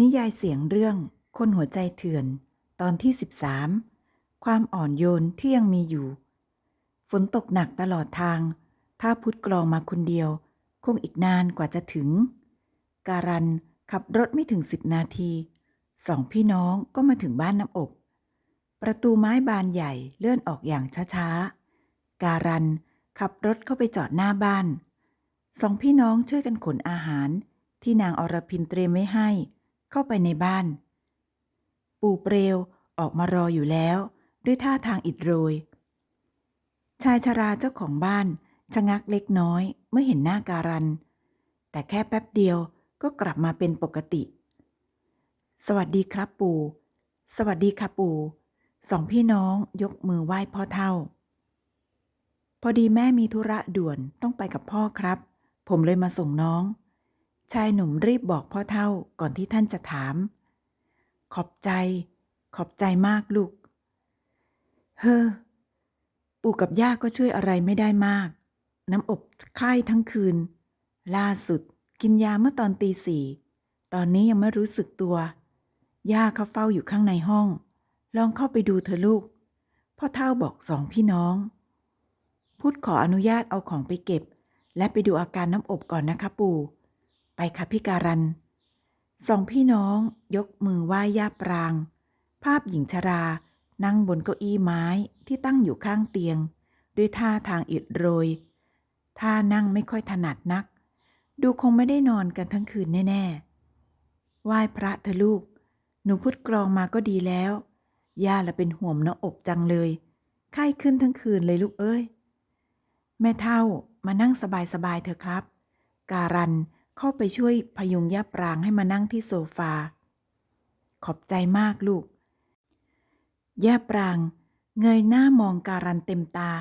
นิยายเสียงเรื่อง คนหัวใจเถื่อน ตอนที่ 13 ความอ่อนโยนที่ยังมีอยู่ ฝนตกหนักตลอดทาง ถ้าพุทธกลองมาคนเดียว คงอีกนานกว่าจะถึง การันขับรถไม่ถึงสิบนาที สองพี่น้องก็มาถึงบ้านน้ำอบ ประตูไม้บานใหญ่เลื่อนออกอย่างช้าๆ การันขับรถเข้าไปจอดหน้าบ้าน สองพี่น้องช่วยกันขนอาหารที่นางอรพินเตรียมไว้ให้ เข้าไปในบ้าน ปู่เปลวออกมารออยู่แล้ว ด้วยท่าทางอิดโรย ชายชราเจ้าของบ้านชะงักเล็กน้อยเมื่อเห็นหน้าการัน แต่แค่แป๊บเดียวก็กลับมาเป็นปกติ สวัสดีครับปู่ สวัสดีค่ะปู่ สองพี่น้องยกมือไหว้พ่อเท่า พอดีแม่มีธุระด่วนต้องไปกับพ่อครับ ผมเลยมาส่งน้อง ชายหนุ่มรีบบอกพ่อเท่าก่อนที่ท่านจะถาม ขอบใจ ขอบใจมากลูก เฮ้อ ปู่กับย่าก็ช่วยอะไรไม่ได้มาก น้ำอบไข้ทั้งคืน ล่าสุดกินยาเมื่อตอนตีสี่ ตอนนี้ยังไม่รู้สึกตัว ย่าเขาเฝ้าอยู่ข้างในห้อง ลองเข้าไปดูเถอลูก พ่อเท่าบอกสองพี่น้องพุทธขออนุญาตเอาของไปเก็บ และไปดูอาการน้ำอบก่อนนะคะปู่ ไปค่ะพี่การัน สองพี่น้องยกมือไหว้ย่าปราง ภาพหญิงชรา นั่งบนเก้าอี้ไม้ที่ตั้งอยู่ข้างเตียง ด้วยท่าทางอิดโรย ท่านั่งไม่ค่อยถนัดนัก ดูคงไม่ได้นอนกันทั้งคืนแน่ๆ ไหว้พระเถอลูก หนูพุทธกรองมาก็ดีแล้ว ย่าละเป็นห่วงน้องอบจังเลย ไข้ขึ้นทั้งคืนเลยลูกเอ้ย แม่เท่ามานั่งสบายๆเถอะครับ การัน เข้าไปช่วยพยุงย่าปรางให้มานั่งที่โซฟา ขอบใจมากลูก ย่าปราง เงยหน้ามองการันเต็มตา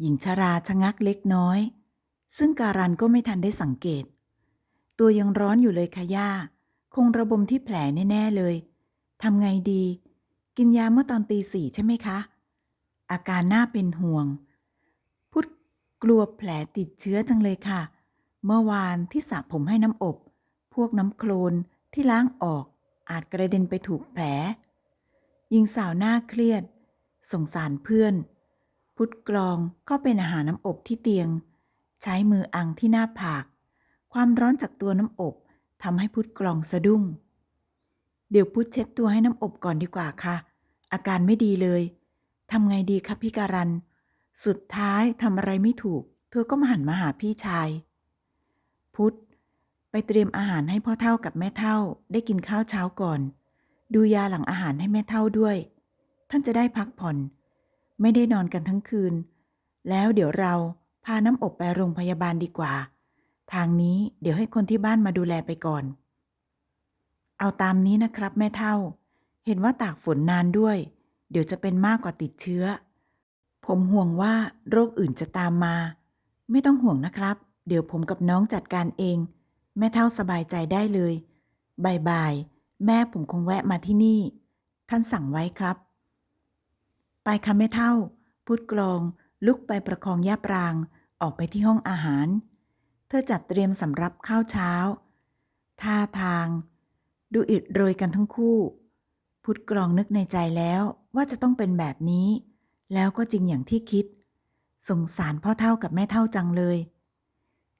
หญิงชราชะงักเล็กน้อย ซึ่งการันก็ไม่ทันได้สังเกต ตัวยังร้อนอยู่เลยค่ะย่า คงระบมที่แผลแน่ๆเลย ทำไงดี กินยาเมื่อตอนตีสี่ใช่ไหมคะ อาการน่าเป็นห่วง พุทธกลัวแผลติดเชื้อจังเลยค่ะ เมื่อวานที่สระผมให้น้ำอบ พวกน้ำโคลนที่ล้างออกอาจกระเด็นไปถูกแผลหญิงสาวหน้าเครียด สงสารเพื่อน พุทธกรองก็เป็นอาหารน้ำอบที่เตียง ใช้มืออังที่หน้าผาก ความร้อนจากตัวน้ำอบทำให้พุทธกรองสะดุ้ง เดี๋ยวพุทธเช็ดตัวให้น้ำอบก่อนดีกว่าค่ะ อาการไม่ดีเลยทำไงดีคะพี่การัน สุดท้ายทำอะไรไม่ถูก เธอก็มาหันมาหาพี่ชาย พุธ ไปเตรียมอาหารให้พ่อเท่ากับแม่เท่าได้กินข้าวเช้าก่อน ดูยาหลังอาหารให้แม่เท่าด้วย ท่านจะได้พักผ่อน ไม่ได้นอนกันทั้งคืน แล้วเดี๋ยวเราพาน้ำอบไปโรงพยาบาลดีกว่า ทางนี้เดี๋ยวให้คนที่บ้านมาดูแลไปก่อน เอาตามนี้นะครับแม่เท่า เห็นว่าตากฝนนานด้วย เดี๋ยวจะเป็นมากกว่าติดเชื้อ ผมห่วงว่าโรคอื่นจะตามมา ไม่ต้องห่วงนะครับ เดี๋ยวผมกับน้องจัดการเอง แม่เท่าสบายใจได้เลยบ่ายๆแม่ผมคงแวะมาที่นี่ ท่านสั่งไว้ครับ ไปค่ะแม่เท่า พูดกลองลุกไปประคองย่าปรางออกไปที่ห้องอาหาร เธอจัดเตรียมสำรับข้าวเช้า ท่าทาง ดูอิดโรยกันทั้งคู่ พุทธกรองนึกในใจแล้วว่าจะต้องเป็นแบบนี้ แล้วก็จริงอย่างที่คิด สงสารพ่อเท่ากับแม่เท่าจังเลย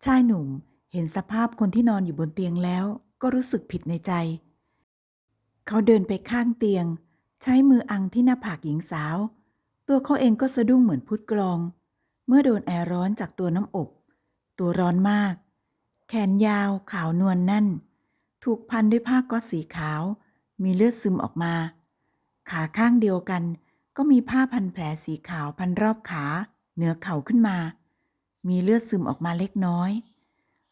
ชายหนุ่มเห็นสภาพคนที่นอนอยู่บนเตียงแล้วก็รู้สึกผิดในใจ เขาเดินไปข้างเตียง ใช้มืออังที่หน้าผากหญิงสาว ตัวเขาเองก็สะดุ้งเหมือนพุทธกรอง เมื่อโดนแอร์ร้อนจากตัวน้ำอบ ตัวร้อนมาก แขนยาวขาวนวลนแน่น ถูกพันด้วยผ้าก๊อซสีขาว มีเลือดซึมออกมา ขาข้างเดียวกัน ก็มีผ้าพันแผลสีขาวพันรอบขา เหนือเข่าขึ้นมา มีเลือดซึมออกมาเล็กน้อย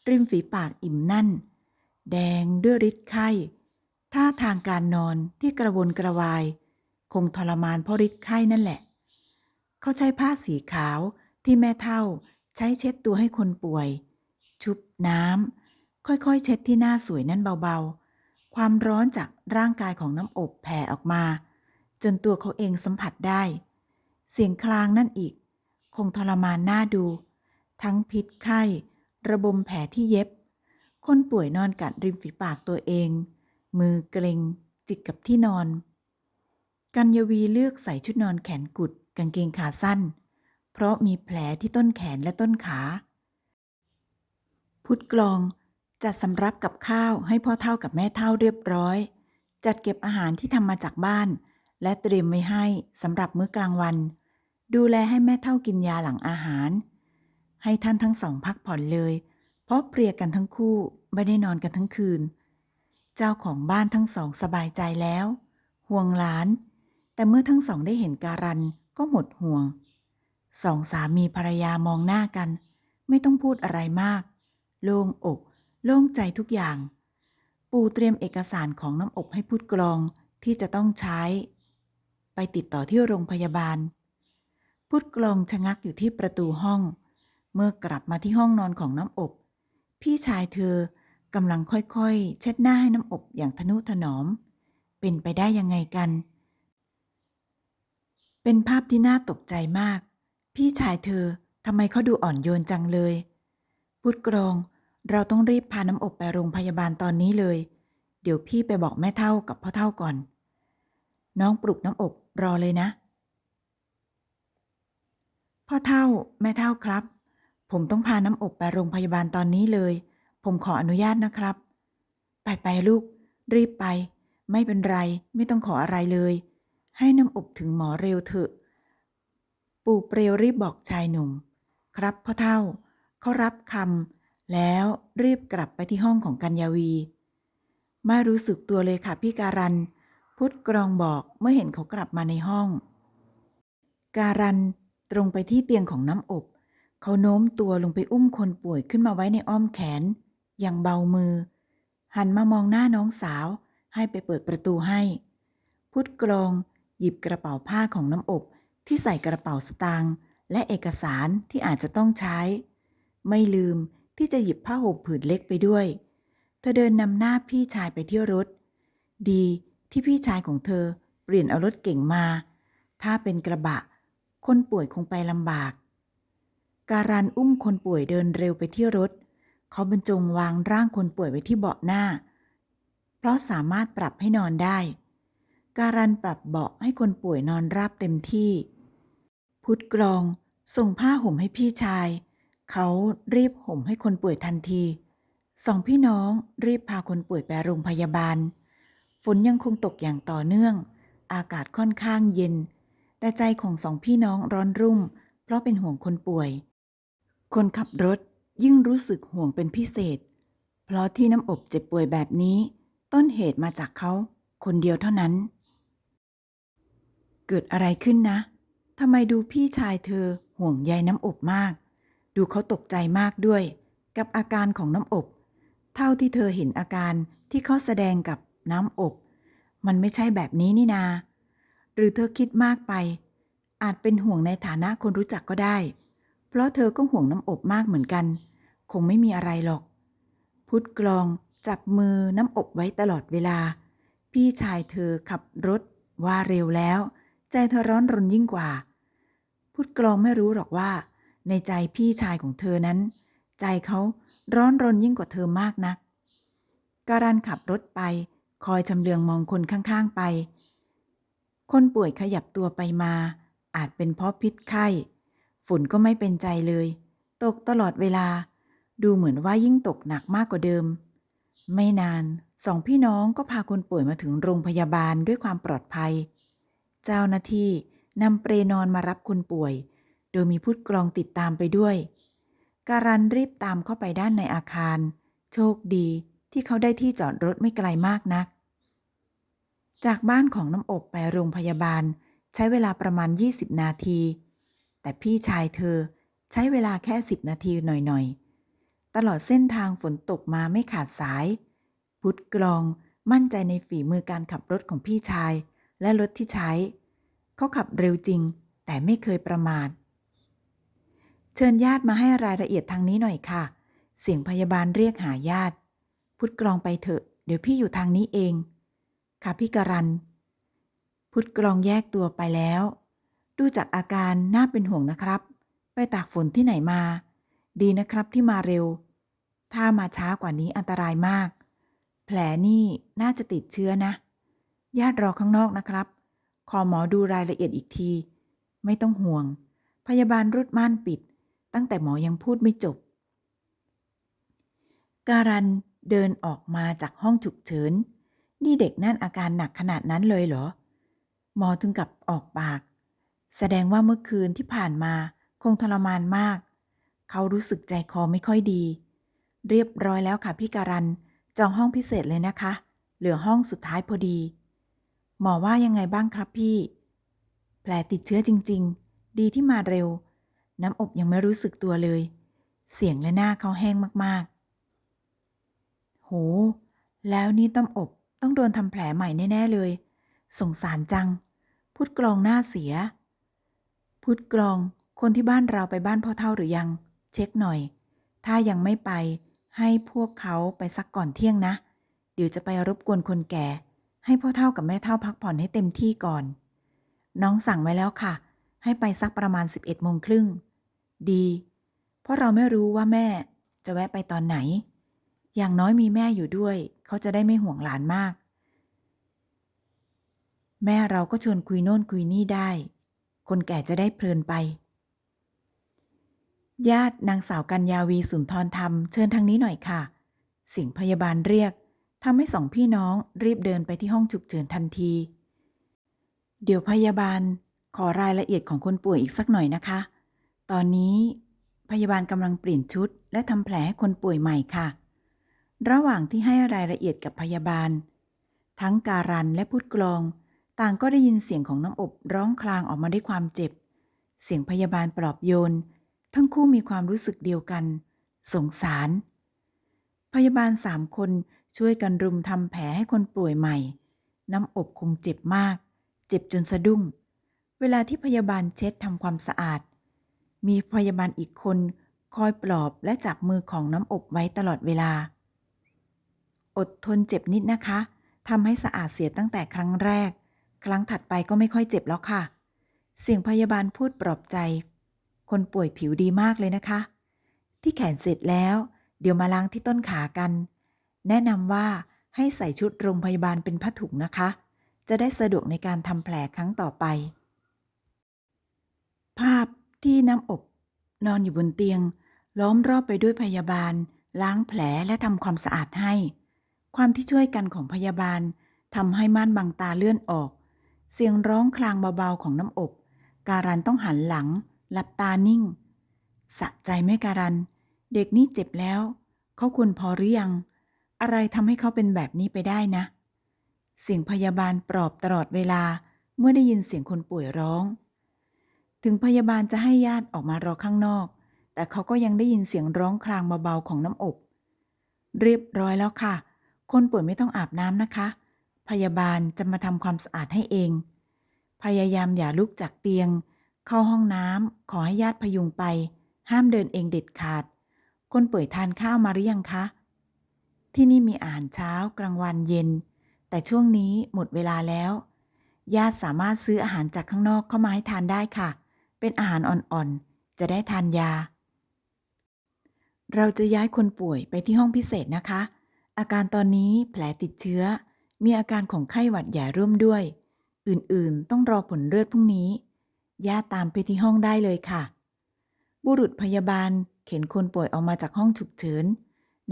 ริมฝีปากอิ่มนั่น แดงด้วยฤทธิ์ไข้ ท่าทางการนอนที่กระวนกระวาย คงทรมานเพราะฤทธิ์ไข้นั่นแหละ เขาใช้ผ้าสีขาวที่แม่เท่าใช้เช็ดตัวให้คนป่วย ชุบน้ำค่อยๆ เช็ดที่หน้าสวยนั่นเบาๆ ความร้อนจากร่างกายของน้ำอบแผ่ออกมา จนตัวเขาเองสัมผัสได้ เสียงคลางนั่นอีก คงทรมานหน้าดู ทั้งพิษไข้ ระบมแผลที่เย็บ คนป่วยนอนกัดริมฝีปากตัวเอง มือเกรงจิกกับที่นอน กัญญวีเลือกใส่ชุดนอนแขนกุดกางเกงขาสั้น เพราะมีแผลที่ต้นแขนและต้นขา พุทธกลองจัดสำรับกับข้าวให้พ่อเท่ากับแม่เท่าเรียบร้อย จัดเก็บอาหารที่ทำมาจากบ้าน และเตรียมไว้ให้สำหรับมื้อกลางวัน ดูแลให้แม่เท่ากินยาหลังอาหาร ให้ท่านทั้งสองพักผ่อนเลย เพราะเพลียกันทั้งคู่ไม่ได้นอนกันทั้งคืน เจ้าของบ้านทั้งสองสบายใจแล้ว ห่วงหลาน แต่เมื่อทั้งสองได้เห็นการันก็หมดห่วง สองสามีภรรยามองหน้ากัน ไม่ต้องพูดอะไรมาก โล่งอก โล่งใจทุกอย่าง ปู่เตรียมเอกสารของน้ำอบให้พูดกรองที่จะต้องใช้ ไปติดต่อที่โรงพยาบาล พุทธกลองชะงักอยู่ที่ประตูห้อง เมื่อกลับมาที่ห้องนอนของน้ำอบ พี่ชายเธอกำลังค่อยๆ เช็ดหน้าให้น้ำอบอย่างทนุถนอม เป็นไปได้ยังไงกัน เป็นภาพที่น่าตกใจมาก พี่ชายเธอทำไมเขาดูอ่อนโยนจังเลย พุทธกรอง เราต้องรีบพาน้ำอบไปโรงพยาบาลตอนนี้เลย เดี๋ยวพี่ไปบอกแม่เท่ากับพ่อเท่าก่อน น้องปลุกน้ำอบรอเลยนะ พ่อเท่าแม่เท่าครับ ผมต้องพาน้ำอบไปโรงพยาบาลตอนนี้เลย ผมขออนุญาตนะครับ ไปไปลูก รีบไป ไม่เป็นไร ไม่ต้องขออะไรเลย ให้น้ำอบถึงหมอเร็วเถอะ ปู่เปรียวรีบบอกชายหนุ่ม ครับพ่อเท่า เขารับคำแล้วรีบกลับไปที่ห้องของกัญญาวี ไม่รู้สึกตัวเลยค่ะพี่การัน พุทธกรองบอกเมื่อเห็นเขากลับมาในห้อง การันตรงไปที่เตียงของน้ำอบ เขาโน้มตัวลงไปอุ้มคนป่วยขึ้นมาไว้ในอ้อมแขน อย่างเบามือ หันมามองหน้าน้องสาว ให้ไปเปิดประตูให้ พุทธกรองหยิบกระเป๋าผ้าของน้ำอบที่ใส่กระเป๋าสตางค์และเอกสารที่อาจจะต้องใช้ ไม่ลืมที่จะหยิบผ้าห่มผืนเล็กไปด้วย เธอเดินนำหน้าพี่ชายไปที่รถ ดีที่พี่ชายของเธอเปลี่ยนเอารถเก่งมา ถ้าเป็นกระบะ คนป่วยคงไปลำบาก การันอุ้มคนป่วยเดินเร็วไปที่รถ เขาบรรจงวางร่างคนป่วยไว้ที่เบาะหน้า เพราะสามารถปรับให้นอนได้ การันปรับเบาะให้คนป่วยนอนราบเต็มที่ พุทธกรองส่งผ้าห่มให้พี่ชาย เขารีบห่มให้คนป่วยทันที สองพี่น้องรีบพาคนป่วยไปโรงพยาบาล ฝนยังคงตกอย่างต่อเนื่อง อากาศค่อนข้างเย็น แต่ใจของสองพี่น้องร้อนรุ่ม เพราะเป็นห่วงคนป่วย คนขับรถยิ่งรู้สึกห่วงเป็นพิเศษ เพราะที่น้ำอบเจ็บป่วยแบบนี้ ต้นเหตุมาจากเขาคนเดียวเท่านั้น เกิดอะไรขึ้นนะทำไมดูพี่ชายเธอห่วงใยน้ำอบมาก ดูเขาตกใจมากด้วย กับอาการของน้ำอบ เท่าที่เธอเห็นอาการที่เขาแสดงกับน้ำอบ มันไม่ใช่แบบนี้นี่นา หรือเธอคิดมากไป อาจเป็นห่วงในฐานะคนรู้จักก็ได้ ราะเธอก็ห่วงน้ำอบมากเหมือนกัน คงไม่มีอะไรหรอก พุทธกลองจับมือน้ำอบไว้ตลอดเวลา พี่ชายเธอขับรถว่าเร็วแล้ว ใจเธอร้อนรนยิ่งกว่า พุทธกลองไม่รู้หรอกว่า ในใจพี่ชายของเธอนั้น ใจเขาร้อนรนยิ่งกว่าเธอมากนัก การันขับรถไป คอยชำเลืองมองคนข้างๆไป คนป่วยขยับตัวไปมา อาจเป็นเพราะพิษไข้ ฝนก็ไม่เป็นใจเลย ตกตลอดเวลา ดูเหมือนว่ายิ่งตกหนักมากกว่าเดิม ไม่นานสองพี่น้องก็พาคนป่วยมาถึงโรงพยาบาลด้วยความปลอดภัย เจ้าหน้าที่นำเปรนอนมารับคนป่วย โดยมีพุทธกรองติดตามไปด้วย การันรีบตามเข้าไปด้านในอาคาร โชคดีที่เขาได้ที่จอดรถไม่ไกลมากนัก จากบ้านของน้ำอบไปโรงพยาบาล ใช้เวลาประมาณ 20 นาที แต่พี่ชายเธอใช้เวลาแค่10นาทีหน่อยๆ ตลอดเส้นทางฝนตกมาไม่ขาดสาย พุทธกรองมั่นใจในฝีมือการขับรถของพี่ชาย และรถที่ใช้ เขาขับเร็วจริง แต่ไม่เคยประมาท เชิญญาติมาให้รายละเอียดทางนี้หน่อยค่ะ เสียงพยาบาลเรียกหาญาติ พุทธกรองไปเถอะ เดี๋ยวพี่อยู่ทางนี้เอง ค่ะพี่การัน พุทธกรองแยกตัวไปแล้ว ดูจากอาการน่าเป็นห่วงนะครับ ไปตากฝนที่ไหนมา ดีนะครับที่มาเร็ว ถ้ามาช้ากว่านี้อันตรายมาก แผลนี่น่าจะติดเชื้อนะ ญาติรอข้างนอกนะครับ ขอหมอดูรายละเอียดอีกที ไม่ต้องห่วง พยาบาลรุดม่านปิด ตั้งแต่หมอยังพูดไม่จบ การันเดินออกมาจากห้องฉุกเฉิน นี่เด็กนั่นอาการหนักขนาดนั้นเลยเหรอ หมอถึงกับออกปาก แสดงว่าเมื่อคืนที่ผ่านมาคงทรมานมาก เขารู้สึกใจคอไม่ค่อยดี เรียบร้อยแล้วค่ะพี่การัน จองห้องพิเศษเลยนะคะ เหลือห้องสุดท้ายพอดี หมอว่ายังไงบ้างครับพี่ แผลติดเชื้อจริง ๆ ดีที่มาเร็ว น้ำอบยังไม่รู้สึกตัวเลย เสียงและหน้าเขาแห้งมากๆ โห แล้วนี่ต้มอบต้องโดนทำแผลใหม่แน่ ๆ เลย สงสารจัง พูดกลองหน้าเสีย พูดกลอง คนที่บ้านเราไปบ้านพ่อเท่าหรือยัง เช็คหน่อย ถ้ายังไม่ไป ให้พวกเขาไปสักก่อนเที่ยงนะ เดี๋ยวจะไปรบกวนคนแก่ ให้พ่อเท่ากับแม่เท่าพักผ่อนให้เต็มที่ก่อน น้องสั่งไว้แล้วค่ะ ให้ไปสักประมาณ 11โมงครึ่ง ดี เพราะเราไม่รู้ว่าแม่ จะแวะไปตอนไหน อย่างน้อยมีแม่อยู่ด้วย เขาจะได้ไม่ห่วงหลานมาก แม่เราก็ชวนคุยโน่นคุยนี่ได้ คนแก่จะได้เพลินไป ญาตินางสาวกัญญาวีสุนทรธรรมเชิญทางนี้หน่อยค่ะ เสียงพยาบาลเรียกทำให้สองพี่น้องรีบเดินไปที่ห้องฉุกเฉินทันที เดี๋ยวพยาบาลขอรายละเอียดของคนป่วยอีกสักหน่อยนะคะ ตอนนี้พยาบาลกำลังเปลี่ยนชุด และทำแผลให้คนป่วยใหม่ค่ะ ระหว่างที่ให้รายละเอียดกับพยาบาล ทั้งการันและพูดกลอง ต่างก็ได้ยินเสียงของน้ำอบร้องคลางออกมาด้วยความเจ็บ เสียงพยาบาลปลอบโยน ทั้งคู่มีความรู้สึกเดียวกัน สงสาร พยาบาลสามคนช่วยกันรุมทำแผลให้คนป่วยใหม่ น้ำอบคงเจ็บมาก เจ็บจนสะดุ้ง เวลาที่พยาบาลเช็ดทำความสะอาด มีพยาบาลอีกคนคอยปลอบและจับมือของน้ำอบไว้ตลอดเวลา อดทนเจ็บนิดนะคะทำให้สะอาดเสียตั้งแต่ครั้งแรก ครั้งถัดไปก็ไม่ค่อยเจ็บแล้วค่ะ เสียงพยาบาลพูดปลอบใจ คนป่วยผิวดีมากเลยนะคะ ที่แขนเสร็จแล้ว เดี๋ยวมาล้างที่ต้นขากัน แนะนำว่าให้ใส่ชุดโรงพยาบาลเป็นผ้าถุงนะคะ จะได้สะดวกในการทำแผลครั้งต่อไป ภาพที่น้ำอบ นอนอยู่บนเตียง ล้อมรอบไปด้วยพยาบาล ล้างแผลและทำความสะอาดให้ ความที่ช่วยกันของพยาบาลทำให้ม่านบังตาเลื่อนออก เสียงร้องคลางเบาๆของน้ำอบ การันต้องหันหลัง หลับตานิ่ง สะใจไหมการัน เด็กนี่เจ็บแล้ว เขาควรพอหรือยัง อะไรทำให้เขาเป็นแบบนี้ไปได้นะ เสียงพยาบาลปลอบตลอดเวลาเมื่อได้ยินเสียงคนป่วยร้อง ถึงพยาบาลจะให้ญาติออกมารอข้างนอก แต่เขาก็ยังได้ยินเสียงร้องคลางเบาๆของน้ำอบ เรียบร้อยแล้วค่ะ คนป่วยไม่ต้องอาบน้ำนะคะ พยาบาลจะมาทำความสะอาดให้เอง พยายามอย่าลุกจากเตียง เข้าห้องน้ำขอให้ญาติพยุงไป ห้ามเดินเองเด็ดขาด คนป่วยทานข้าวมาหรือยังคะ ที่นี่มีอาหารเช้ากลางวันเย็น แต่ช่วงนี้หมดเวลาแล้ว ญาติสามารถซื้ออาหารจากข้างนอกเข้ามาให้ทานได้ค่ะ เป็นอาหารอ่อนๆ จะได้ทานยา เราจะย้ายคนป่วยไปที่ห้องพิเศษนะคะ อาการตอนนี้แผลติดเชื้อ มีอาการของไข้หวัดใหญ่ร่วมด้วย อื่นๆ ต้องรอผลเลือดพรุ่งนี้ ญาติตามไปที่ห้องได้เลยค่ะ บุรุษพยาบาลเข็นคนป่วยออกมาจากห้องฉุกเฉิน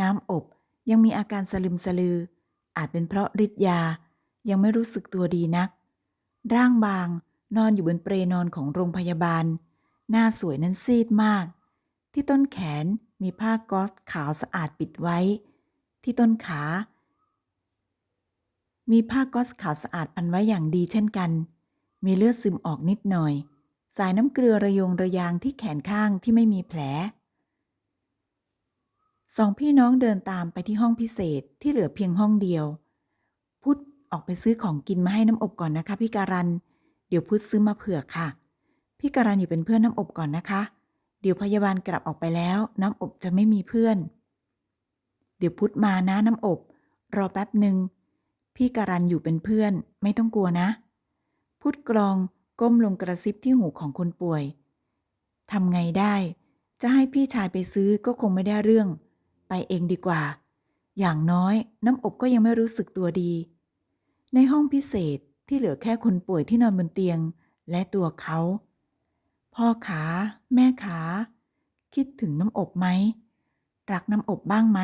น้ำอบยังมีอาการสลึมสลือ อาจเป็นเพราะฤทธิ์ยา ยังไม่รู้สึกตัวดีนัก ร่างบางนอนอยู่บนเปรนอนของโรงพยาบาล หน้าสวยนั้นซีดมาก ที่ต้นแขนมีผ้าก๊อซขาวสะอาดปิดไว้ ที่ต้นขา มีผ้าก๊อซขาวสะอาดพันไว้อย่างดีเช่นกัน มีเลือดซึมออกนิดหน่อย สายน้ำเกลือระยงระยางที่แขนข้างที่ไม่มีแผล สองพี่น้องเดินตามไปที่ห้องพิเศษที่เหลือเพียงห้องเดียว พุทธออกไปซื้อของกินมาให้น้ำอบก่อนนะคะพี่การัน เดี๋ยวพุทธซื้อมาเผื่อค่ะ พี่การันอยู่เป็นเพื่อนน้ำอบก่อนนะคะ เดี๋ยวพยาบาลกลับออกไปแล้วน้ำอบจะไม่มีเพื่อน เดี๋ยวพุทธมานะน้ำอบ รอแป๊บหนึ่ง พี่การันอยู่เป็นเพื่อน ไม่ต้องกลัวนะพุทธกรองก้มลงกระซิบที่หูของคนป่วยทำไงได้ จะให้พี่ชายไปซื้อก็คงไม่ได้เรื่อง ไปเองดีกว่า อย่างน้อยน้ำอบก็ยังไม่รู้สึกตัวดี ในห้องพิเศษที่เหลือแค่คนป่วยที่นอนบนเตียง และตัวเขา พ่อขา แม่ขา คิดถึงน้ำอบไหม รักน้ำอบบ้างไหม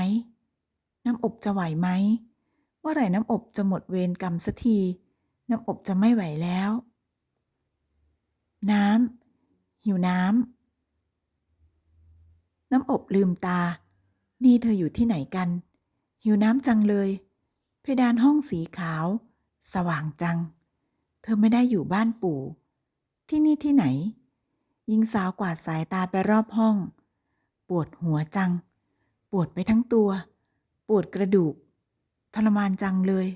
น้ำอบจะไหวไหม เมื่อไหร่น้ำอบจะหมดเวรกรรมสักที น้ำอบจะไม่ไหวแล้ว น้ำหิวน้ำน้ำอบลืมตา นี่เธออยู่ที่ไหนกัน หิวน้ำจังเลย เพดานห้องสีขาว สว่างจัง เธอไม่ได้อยู่บ้านปู่ ที่นี่ที่ไหนหญิงสาวกวาดสายตาไปรอบห้อง ปวดหัวจัง ปวดไปทั้งตัว ปวดกระดูก ทรมานจังเลย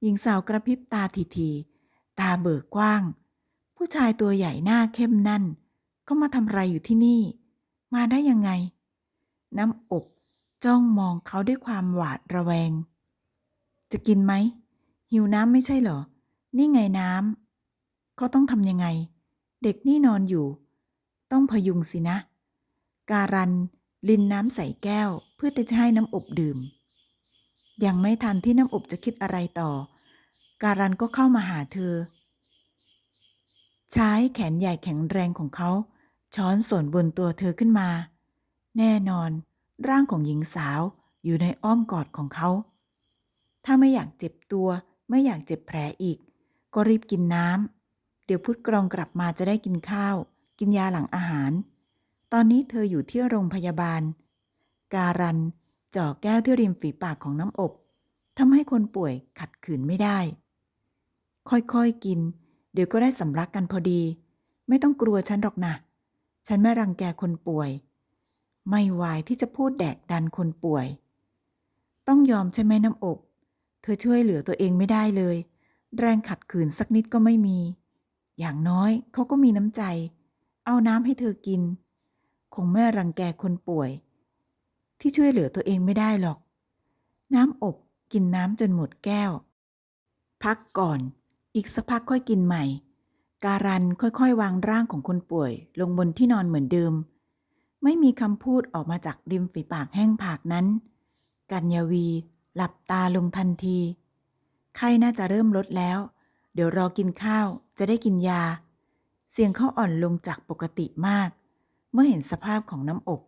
หญิงสาวกระพริบตาทีๆตาเบิกกว้าง ผู้ชายตัวใหญ่หน้าเข้มนั่นก็มาทำอะไรอยู่ที่นี่ มาได้ยังไง น้ำอบจ้องมองเขาด้วยความหวาดระแวง จะกินไหม หิวน้ำไม่ใช่เหรอ นี่ไงน้ำก็ต้องทำยังไง เด็กนี่นอนอยู่ ต้องพยุงสินะ การันลินน้ำใส่แก้วเพื่อจะให้น้ำอบดื่ม ยังไม่ทันที่น้ำอบจะคิดอะไรต่อ การันก็เข้ามาหาเธอ ใช้แขนใหญ่แข็งแรงของเขา ช้อนส่วนบนตัวเธอขึ้นมา แน่นอน ร่างของหญิงสาวอยู่ในอ้อมกอดของเขา ถ้าไม่อยากเจ็บตัว ไม่อยากเจ็บแผลอีก ก็รีบกินน้ำเดี๋ยวพุทธกรองกลับมาจะได้กินข้าว กินยาหลังอาหาร ตอนนี้เธออยู่ที่โรงพยาบาล การัน จ่อแก้วที่ริมฝีปากของน้ำอบทำให้คนป่วยขัดขืนไม่ได้ ค่อยๆกิน เดี๋ยวก็ได้สำลักกันพอดี ไม่ต้องกลัวฉันหรอกนะ ฉันไม่รังแกคนป่วย ไม่วายที่จะพูดแดกดันคนป่วย ต้องยอมใช่ไหมน้ำอบ เธอช่วยเหลือตัวเองไม่ได้เลย แรงขัดขืนสักนิดก็ไม่มี อย่างน้อยเขาก็มีน้ำใจ เอาน้ำให้เธอกิน คงไม่รังแกคนป่วย ที่ช่วยเหลือตัวเองไม่ได้หรอก น้ำอบกินน้ำจนหมดแก้ว พักก่อน อีกสักพักค่อยกินใหม่ การันค่อยๆ วางร่างของคนป่วย ลงบนที่นอนเหมือนเดิม ไม่มีคำพูดออกมาจากริมฝีปากแห้งผากนั้น กัญญาวี หลับตาลงทันที ไข้น่าจะเริ่มลดแล้ว เดี๋ยวรอกินข้าวจะได้กินยา เสียงเขาอ่อนลงจากปกติมาก เมื่อเห็นสภาพของน้ำอบ